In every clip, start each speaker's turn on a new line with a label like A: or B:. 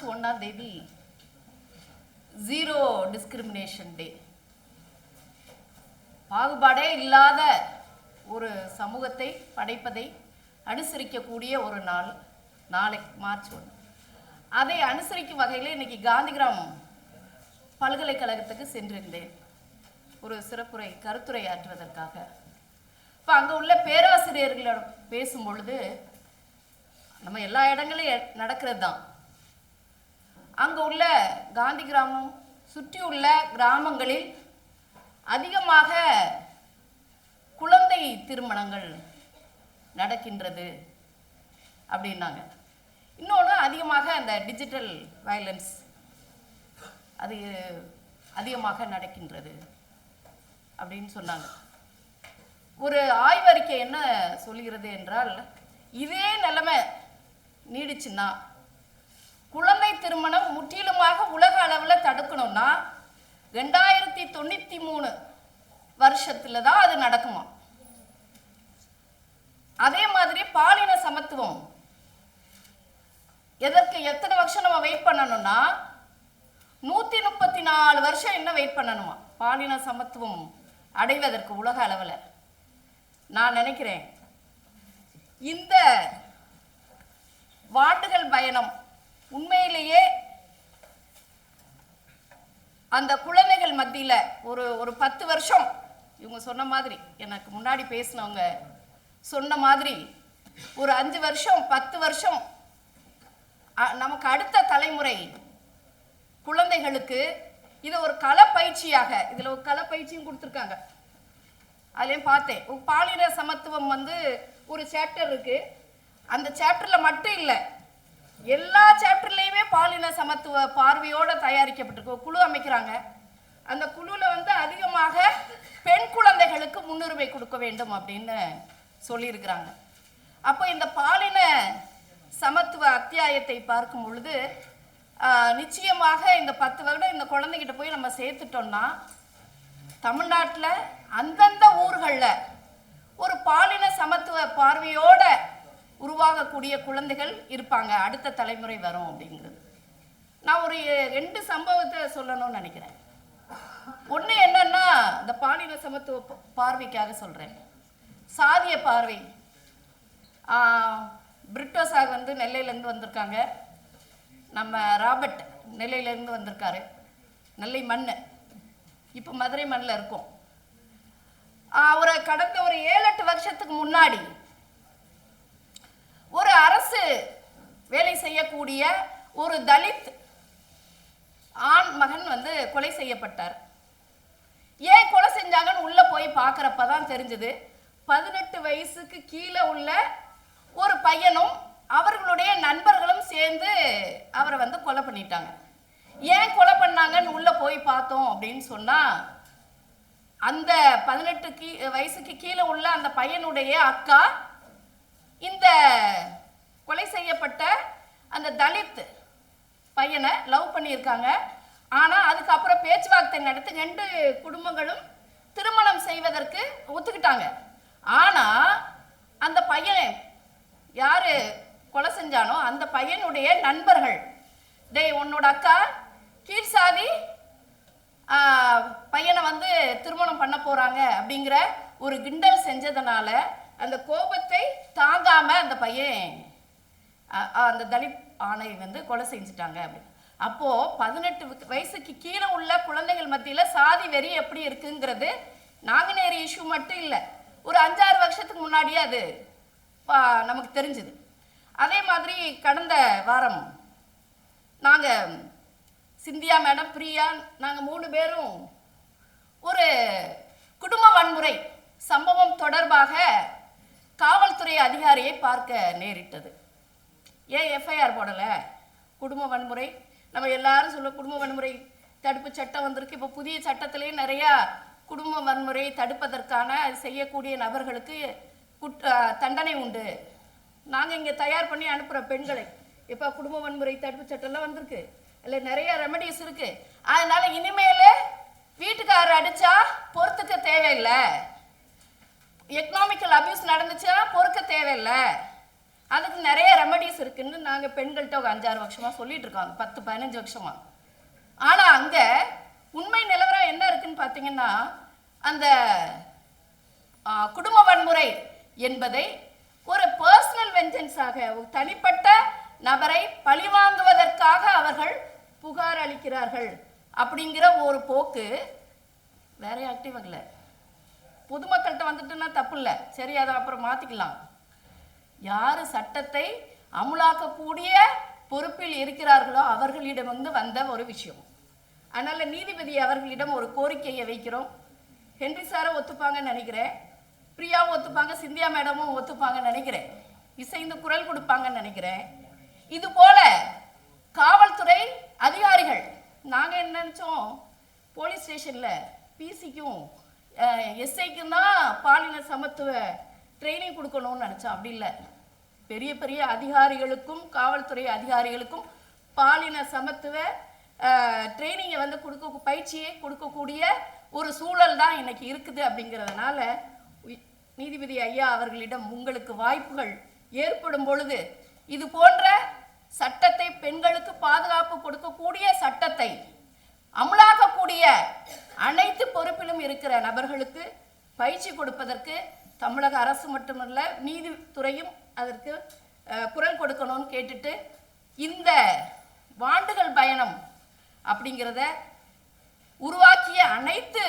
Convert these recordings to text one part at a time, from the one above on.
A: March ஒன்றாம் தேதி zero discrimination டே பாகுபாடே இல்லாத ஒரு சமூகத்தை படைப்பதை அனுசரிக்கக்கூடிய ஒரு நாள் நாளை மார்ச் ஒன்று அதை அனுசரிக்கும் வகையில் இன்னைக்கு காந்திகிராம் பல்கலைக்கழகத்துக்கு சென்றிருந்தேன். ஒரு சிறப்புரை கருத்துரை ஆற்றுவதற்காக. இப்போ அங்கே உள்ள பேராசிரியர்களிடம் பேசும்பொழுது நம்ம எல்லா இடங்களையும் நடக்கிறது தான் அங்கே உள்ள காந்தி கிராமம் சுற்றியுள்ள கிராமங்களில் அதிகமாக குழந்தை திருமணங்கள் நடக்கின்றது அப்படின்னாங்க. இன்னொன்று அதிகமாக அந்த டிஜிட்டல் வயலன்ஸ் அது அதிகமாக நடக்கின்றது அப்படின்னு சொன்னாங்க. ஒரு ஆய்வறிக்கை என்ன சொல்கிறது என்றால் இதே நிலைமை நீடிச்சுன்னா குழந்தை திருமணம் முற்றிலுமாக உலக அளவில் தடுக்கணும்னா ரெண்டாயிரத்தி தொண்ணூற்றி மூணு வருஷத்துல தான் அது நடக்குமா அதே மாதிரி பாலின சமத்துவம். எதற்கு எத்தனை வருஷம் நம்ம வெயிட் பண்ணணும்னா நூற்றி முப்பத்தி நாலு வருஷம் என்ன வெயிட் பண்ணணுமா? பாலின சமத்துவம் அடைவதற்கு உலக அளவில். நான் நினைக்கிறேன். இந்த வாண்டுகள் பயணம் உண்மையிலேயே அந்த குழந்தைகள் மத்தியில் ஒரு ஒரு பத்து வருஷம் இவங்க சொன்ன மாதிரி எனக்கு முன்னாடி பேசினவங்க சொன்ன மாதிரி ஒரு அஞ்சு வருஷம் பத்து வருஷம் நமக்கு அடுத்த தலைமுறை குழந்தைகளுக்கு இது ஒரு களப்பயிற்சியாக இதில் ஒரு களப்பயிற்சியும் கொடுத்துருக்காங்க. அதுலேயும் பார்த்தேன். பாலின சமத்துவம் வந்து ஒரு சாப்டர் இருக்குது அந்த சாப்டரில் மட்டும் இல்லை. எல்லா சாப்டர்லையுமே பாலின சமத்துவ பார்வையோட தயாரிக்கப்பட்டிருக்கு குழு அமைக்கிறாங்க. அந்த குழுல வந்து அதிகமாக பெண் குழந்தைகளுக்கு முன்னுரிமை கொடுக்க வேண்டும் அப்படின்னு சொல்லியிருக்கிறாங்க. அப்போ இந்த பாலின சமத்துவ அத்தியாயத்தை பார்க்கும் பொழுது நிச்சயமாக இந்த பத்து வருடம் இந்த குழந்தைகிட்ட போய் நம்ம சேர்த்துட்டோம்னா தமிழ்நாட்டில் அந்தந்த ஊர்களில் ஒரு பாலின சமத்துவ பார்வையோட உருவாகக்கூடிய குழந்தைகள் இருப்பாங்க. அடுத்த தலைமுறை வரும் அப்படிங்கிறது. நான் ஒரு ரெண்டு சம்பவத்தை சொல்லணும்னு நினைக்கிறேன். ஒன்று என்னன்னா இந்த பாலின சமத்துவ பார்வைக்காக சொல்கிறேன் சாதிய பார்வை. பிரிட்டோ சாக் வந்து நெல்லையிலேருந்து வந்திருக்காங்க. நம்ம ராபர்ட் நெல்லையிலேருந்து வந்திருக்காரு. நெல்லை மண் இப்போ மதுரை மண்ணில் இருக்கோம். அவரை கடந்த ஒரு ஏழு எட்டு வருஷத்துக்கு முன்னாடி ஒரு அரசு வேலை செய்யக்கூடிய ஒரு தலித் ஆண் மகன் வந்து கொலை செய்யப்பட்டார். ஏன் கொலை செஞ்சாங்கன்னு உள்ள போய் பார்க்குறப்ப தான் தெரிஞ்சது. பதினெட்டு வயசுக்கு கீழே உள்ள ஒரு பையனும் அவர்களுடைய நண்பர்களும் சேர்ந்து அவரை வந்து கொலை பண்ணிட்டாங்க. ஏன் கொலை பண்ணாங்கன்னு உள்ள போய் பார்த்தோம் அப்படின்னு சொன்னால் அந்த பதினெட்டு கீ வயசுக்கு கீழே உள்ள அந்த பையனுடைய அக்கா இந்த கொலை செய்யப்பட்ட அந்த தலித் பையனை லவ் பண்ணியிருக்காங்க. ஆனால் அதுக்கப்புறம் பேச்சுவார்த்தை நடத்தி ரெண்டு குடும்பங்களும் திருமணம் செய்வதற்கு ஒத்துக்கிட்டாங்க. ஆனால் அந்த பையன் யார் கொலை செஞ்சானோ அந்த பையனுடைய நண்பர்கள். டேய் உன்னோட அக்கா கீழ்சாதி பையனை வந்து திருமணம் பண்ண போகிறாங்க அப்படிங்கிற ஒரு கிண்டல் செஞ்சதுனால அந்த கோபத்தை தாங்காம அந்த பையன் அந்த தலித் ஆணை வந்து கொலை செஞ்சுட்டாங்க அப்படின்னு. அப்போது பதினெட்டு வயசுக்கு கீழே உள்ள குழந்தைகள் மத்தியில் சாதி வெறி எப்படி இருக்குங்கிறது நாங்குநேரி இஷ்யூ மட்டும் இல்லை. ஒரு அஞ்சாறு வருஷத்துக்கு முன்னாடியே அது பா- நமக்கு தெரிஞ்சுது. அதே மாதிரி கடந்த வாரம் நாங்கள் சிந்தியா மேடம் பிரியா நாங்கள் மூணு பேரும் ஒரு குடும்ப வன்முறை சம்பவம் தொடர்பாக காவல்துறை அதிகாரியை பார்க்க நேரிட்டது. ஏன் எஃப்ஐஆர் போடலை? குடும்ப வன்முறை. நம்ம எல்லாரும் சொல்ல குடும்ப வன்முறை தடுப்பு சட்டம் வந்திருக்கு. இப்போ புதிய சட்டத்திலேயே நிறையா குடும்ப வன்முறை தடுப்பதற்கான செய்யக்கூடிய நபர்களுக்கு குட் தண்டனை உண்டு. நாங்கள் இங்கே தயார் பண்ணி அனுப்புகிற பெண்களை இப்போ குடும்ப வன்முறை தடுப்பு சட்டம்லாம் வந்திருக்கு. அதில் நிறைய ரெமடிஸ் இருக்குது அதனால் இனிமேல் வீட்டுக்காரர் அடித்தா பொறுத்துக்க தேவையில்லை. எக்கனாமிக்கல் அபியூஸ் நடந்துச்சுன்னா பொறுக்க தேவையில்லை. அதுக்கு நிறைய ரெமடிஸ் இருக்குன்னு நாங்கள் பெண்கள்கிட்ட ஒரு அஞ்சாறு வருஷமாக சொல்லிட்டு இருக்கோம். பத்து பதினஞ்சு வருஷமா. ஆனால் அங்கே உண்மை நிலவரம் என்ன இருக்குன்னு பார்த்தீங்கன்னா அந்த குடும்ப வன்முறை என்பதை ஒரு பர்சனல் வெஞ்சன்ஸாக ஒரு தனிப்பட்ட நபரை பழிவாங்குவதற்காக அவர்கள் புகார் அளிக்கிறார்கள் அப்படிங்கிற ஒரு போக்கு வேற ஆக்டிவ் ஆகல பொதுமக்கள்கிட்ட வந்துட்டுன்னா தப்பு இல்லை சரி அதை அப்புறம் மாற்றிக்கலாம் யார் சட்டத்தை அமுலாக்கக்கூடிய பொறுப்பில் இருக்கிறார்களோ அவர்களிடம் வந்து வந்த ஒரு விஷயம். அதனால் நீதிபதி அவர்களிடம் ஒரு கோரிக்கையை வைக்கிறோம். ஹென்றி சாரை ஒத்துப்பாங்கன்னு நினைக்கிறேன். பிரியாவும் ஒத்துப்பாங்க சிந்தியா மேடமும் ஒத்துப்பாங்கன்னு நினைக்கிறேன். இசைந்து குரல் கொடுப்பாங்கன்னு நினைக்கிறேன். இது போல காவல்துறை அதிகாரிகள் நாங்கள் என்ன நினச்சோம்? போலீஸ் ஸ்டேஷனில் பிசிக்கும் எஸ்ஐக்கும் தான் பாலின சமத்துவ ட்ரைனிங் கொடுக்கணும்னு நினச்சா அப்படி இல்லை. பெரிய பெரிய அதிகாரிகளுக்கும் காவல்துறை அதிகாரிகளுக்கும் பாலின சமத்துவ ட்ரைனிங்கை வந்து கொடுக்க பயிற்சியை கொடுக்கக்கூடிய ஒரு சூழல் தான் இன்னைக்கு இருக்குது அப்படிங்கிறதுனால நீதிபதி ஐயா அவர்களிடம் உங்களுக்கு வாய்ப்புகள் ஏற்படும் பொழுது இது போன்ற சட்டத்தை பெண்களுக்கு பாதுகாப்பு கொடுக்கக்கூடிய சட்டத்தை அனைத்து பொறுப்பிலும் இருக்கிற நபர்களுக்கு பயிற்சி கொடுப்பதற்கு தமிழக அரசு மட்டுமல்ல நீதித்துறையும் அதற்கு குரல் கொடுக்கணும்னு கேட்டுட்டு இந்த வாண்டுகள் பயணம் அப்படிங்கிறத உருவாக்கிய அனைத்து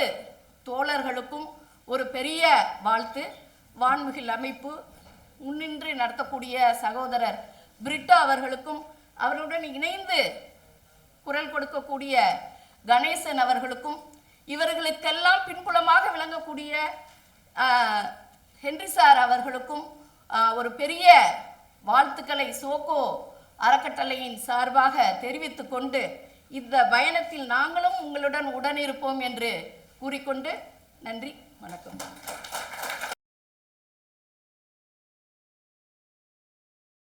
A: தோழர்களுக்கும் ஒரு பெரிய வாழ்த்து வான்முகில் அமைப்பு முன்னின்று நடத்தக்கூடிய சகோதரர் பிரிட்டோ அவர்களுக்கும் அவருடன் இணைந்து குரல் கொடுக்கக்கூடிய கணேசன் அவர்களுக்கும் இவர்களுக்கெல்லாம் பின்புலமாக விளங்கக்கூடிய ஹென்றி சார் அவர்களுக்கும் ஒரு பெரிய வாழ்த்துக்களை சோகோ அறக்கட்டளையின் சார்பாக தெரிவித்து கொண்டு இந்த பயணத்தில் நாங்களும் உங்களுடன் உடனிருப்போம் என்று கூறிக்கொண்டு நன்றி வணக்கம்.